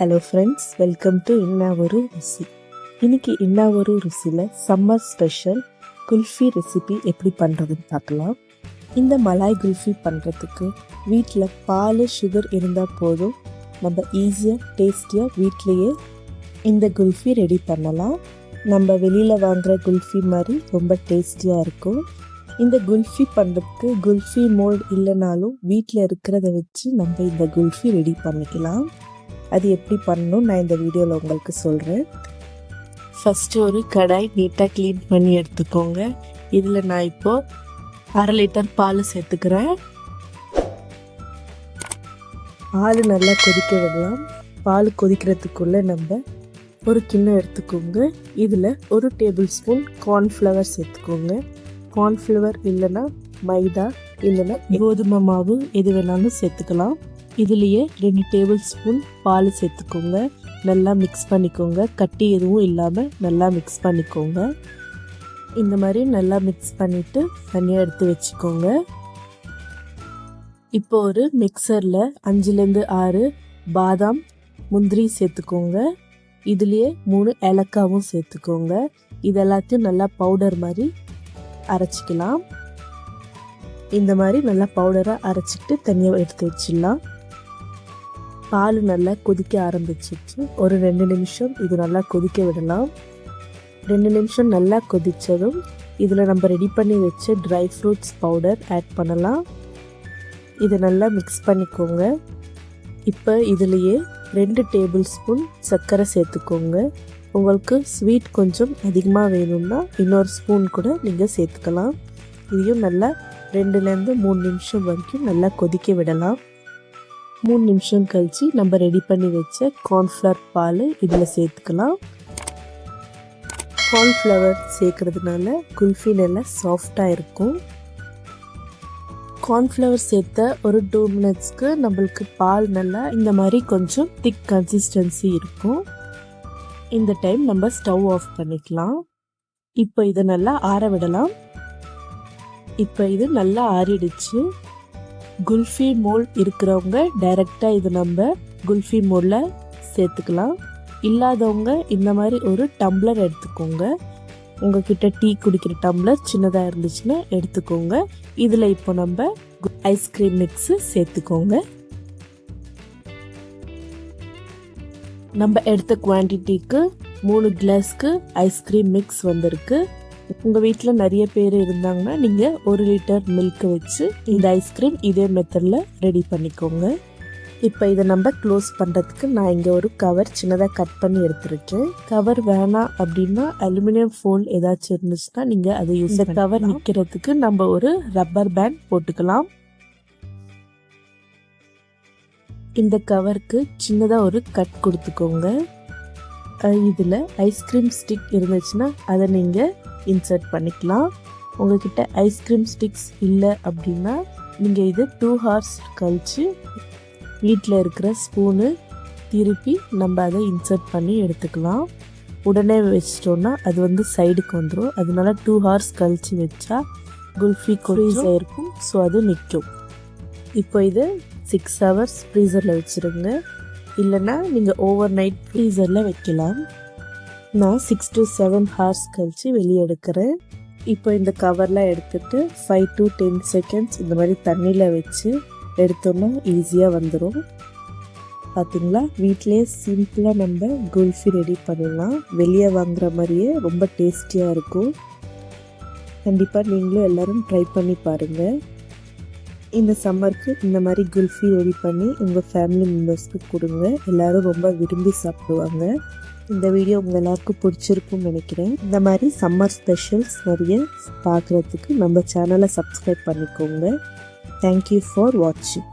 Hello friends welcome to இன்னாவொரு ஒரு ருசி இன்னைக்கு இன்னாவொரு ஒரு ருசியில் சம்மர் ஸ்பெஷல் குல்ஃபி ரெசிபி எப்படி பண்ணுறதுன்னு பார்க்கலாம். இந்த மலாய் குல்ஃபி பண்ணுறதுக்கு வீட்டில் பால் சுகர் இருந்தால் போதும். நம்ம ஈஸியாக டேஸ்டியாக வீட்லேயே இந்த குல்ஃபி ரெடி பண்ணலாம். நம்ம வெளியில் வாங்குகிற குல்ஃபி மாதிரி ரொம்ப டேஸ்டியாக இருக்கும். இந்த குல்ஃபி பண்ணுறதுக்கு குல்ஃபி மோல்ட் இல்லைனாலும் வீட்டில் இருக்கிறத வச்சு நம்ம இந்த குல்ஃபி ரெடி பண்ணிக்கலாம். அது எப்படி பண்ணணும் நான் இந்த வீடியோவில் உங்களுக்கு சொல்கிறேன் ஃபஸ்ட்டு ஒரு கடாய் நீட்டாக க்ளீன் பண்ணி எடுத்துக்கோங்க. இதில் நான் இப்போது அரை லிட்டர் பால் சேர்த்துக்கிறேன். பால் நல்லா கொதிக்க விடலாம். பால் கொதிக்கிறதுக்குள்ளே நம்ம ஒரு கிண்ணம் எடுத்துக்கோங்க. இதில் ஒரு டேபிள் ஸ்பூன் கார்ன்ஃப்ளவர் சேர்த்துக்கோங்க. கார்ன்ஃப்ளவர் இல்லைன்னா மைதா இல்லைன்னா கோதுமை மாவு எது வேணாலும் சேர்த்துக்கலாம். இதுலேயே ரெண்டு டேபிள் ஸ்பூன் பால் சேர்த்துக்கோங்க. நல்லா மிக்ஸ் பண்ணிக்கோங்க. கட்டி எதுவும் இல்லாமல் நல்லா மிக்ஸ் பண்ணிக்கோங்க. இந்த மாதிரி நல்லா மிக்ஸ் பண்ணிவிட்டு தனியாக எடுத்து வச்சுக்கோங்க. இப்போ ஒரு மிக்சரில் அஞ்சுலேருந்து ஆறு பாதாம் முந்திரி சேர்த்துக்கோங்க. இதுலேயே மூணு ஏலக்காவும் சேர்த்துக்கோங்க. இது எல்லாத்தையும் நல்லா பவுடர் மாதிரி அரைச்சிக்கலாம். இந்த மாதிரி நல்லா பவுடராக அரைச்சிட்டு தனியாக எடுத்து வச்சிடலாம். பால் நல்லா கொதிக்க ஆரம்பிச்சிச்சு. ஒரு ரெண்டு நிமிஷம் இது நல்லா கொதிக்க விடலாம். ரெண்டு நிமிஷம் நல்லா கொதித்ததும் இதில் நம்ம ரெடி பண்ணி வச்ச ட்ரை ஃப்ரூட்ஸ் பவுடர் ஆட் பண்ணலாம். இதை நல்லா மிக்ஸ் பண்ணிக்கோங்க. இப்போ இதுலேயே ரெண்டு டேபிள் ஸ்பூன் சர்க்கரை சேர்த்துக்கோங்க. உங்களுக்கு ஸ்வீட் கொஞ்சம் அதிகமாக வேணும்னா இன்னொரு ஸ்பூன் கூட நீங்கள் சேர்த்துக்கலாம். இதையும் நல்லா ரெண்டுலேருந்து மூணு நிமிஷம் வரைக்கும் நல்லா கொதிக்க விடலாம். மூணு நிமிஷம் கழித்து நம்ம ரெடி பண்ணி வச்ச கார்ன்ஃப்ளவர் பால் இதில் சேர்த்துக்கலாம். கார்ன்ஃப்ளவர் சேர்க்கறதுனால குல்ஃபி நல்லா சாஃப்டாக இருக்கும். கார்ன்ஃப்ளவர் சேர்த்த ஒரு டூ மினிட்ஸ்க்கு நம்மளுக்கு பால் நல்லா இந்த மாதிரி கொஞ்சம் திக் கன்சிஸ்டன்சி இருக்கும். இந்த டைம் நம்ம ஸ்டவ் ஆஃப் பண்ணிக்கலாம். இப்போ இதை நல்லா ஆற விடலாம். இப்போ இது நல்லா ஆறிடுச்சு. குல்ஃபி மோல் இருக்கிறவங்க டைரெக்டாக இது நம்ம குல்ஃபி மோலில் சேர்த்துக்கலாம். இல்லாதவங்க இந்த மாதிரி ஒரு டம்ளர் எடுத்துக்கோங்க. உங்ககிட்ட டீ குடிக்கிற டம்ளர் சின்னதாக இருந்துச்சுன்னா எடுத்துக்கோங்க. இதில் இப்போ நம்ம ஐஸ்கிரீம் மிக்ஸு சேர்த்துக்கோங்க. நம்ம எடுத்த குவான்டிட்டிக்கு மூணு கிளாஸ்க்கு ஐஸ்கிரீம் மிக்ஸ் வந்திருக்கு. உங்கள் வீட்டில் நிறைய பேர் இருந்தாங்கன்னா நீங்கள் ஒரு லிட்டர் மில்க் வச்சு இந்த ஐஸ்கிரீம் இதே மெத்தடில் ரெடி பண்ணிக்கோங்க. இப்போ இதை நம்ம க்ளோஸ் பண்ணுறதுக்கு நான் இங்கே ஒரு கவர் சின்னதாக கட் பண்ணி எடுத்துருக்கேன். கவர் வேணாம் அப்படின்னா அலுமினியம் ஃபோல் ஏதாச்சும் இருந்துச்சுன்னா நீங்கள் அதை யூஸ் இந்த கவர் நிற்கிறதுக்கு நம்ம ஒரு ரப்பர் பேண்ட் போட்டுக்கலாம். இந்த கவருக்கு சின்னதாக ஒரு கட் கொடுத்துக்கோங்க. இதில் ஐஸ்கிரீம் ஸ்டிக் இருந்துச்சுன்னா அதை நீங்கள் இன்சர்ட் பண்ணிக்கலாம். உங்ககிட்ட ஐஸ்கிரீம் ஸ்டிக்ஸ் இல்லை அப்படின்னா நீங்கள் இது டூ ஹார்ஸ் கழித்து வீட்டில் இருக்கிற ஸ்பூனு திருப்பி நம்ம அதை இன்சர்ட் பண்ணி எடுத்துக்கலாம். உடனே வச்சிட்டோன்னா அது வந்து சைடுக்கு வந்துடும் அதனால டூ ஹார்ஸ் கழித்து வச்சா குல்ஃபி கொஞ்சம் இருக்கும். ஸோ அது நிற்கும். இப்போ இது சிக்ஸ் ஹவர்ஸ் ஃப்ரீசரில் வச்சுருங்க. இல்லைன்னா நீங்கள் ஓவர் நைட் ஃப்ரீசரில் வைக்கலாம். நான் சிக்ஸ் டு செவன் ஹார்ஸ் கழித்து வெளியே எடுக்கிறேன் இப்போ இந்த கவர்லாம் எடுத்துட்டு ஃபைவ் டு டென் செகண்ட்ஸ் இந்த மாதிரி தண்ணியில் வச்சு எடுத்தோம்னா ஈஸியாக வந்துடும் பார்த்தீங்களா வீட்டிலே சிம்பிளாக நம்ம குல்ஃபி ரெடி பண்ணிடலாம் வெளியே வாங்குற மாதிரியே ரொம்ப டேஸ்டியாக இருக்கும். கண்டிப்பாக நீங்களும் எல்லோரும் ட்ரை பண்ணி பாருங்கள் இந்த சம்மருக்கு இந்த மாதிரி குல்ஃபி ரெடி பண்ணி உங்கள் ஃபேமிலி மெம்பர்ஸ்க்கு கொடுங்க. எல்லோரும் ரொம்ப விரும்பி சாப்பிடுவாங்க. இந்த வீடியோ உங்கள் எல்லாருக்கும் பிடிச்சிருக்கும்னு நினைக்கிறேன். இந்த மாதிரி சம்மர் ஸ்பெஷல்ஸ் நிறைய பார்க்குறதுக்கு நம்ம சேனலை சப்ஸ்கிரைப் பண்ணிக்கோங்க. தேங்க்யூ ஃபார் வாட்சிங்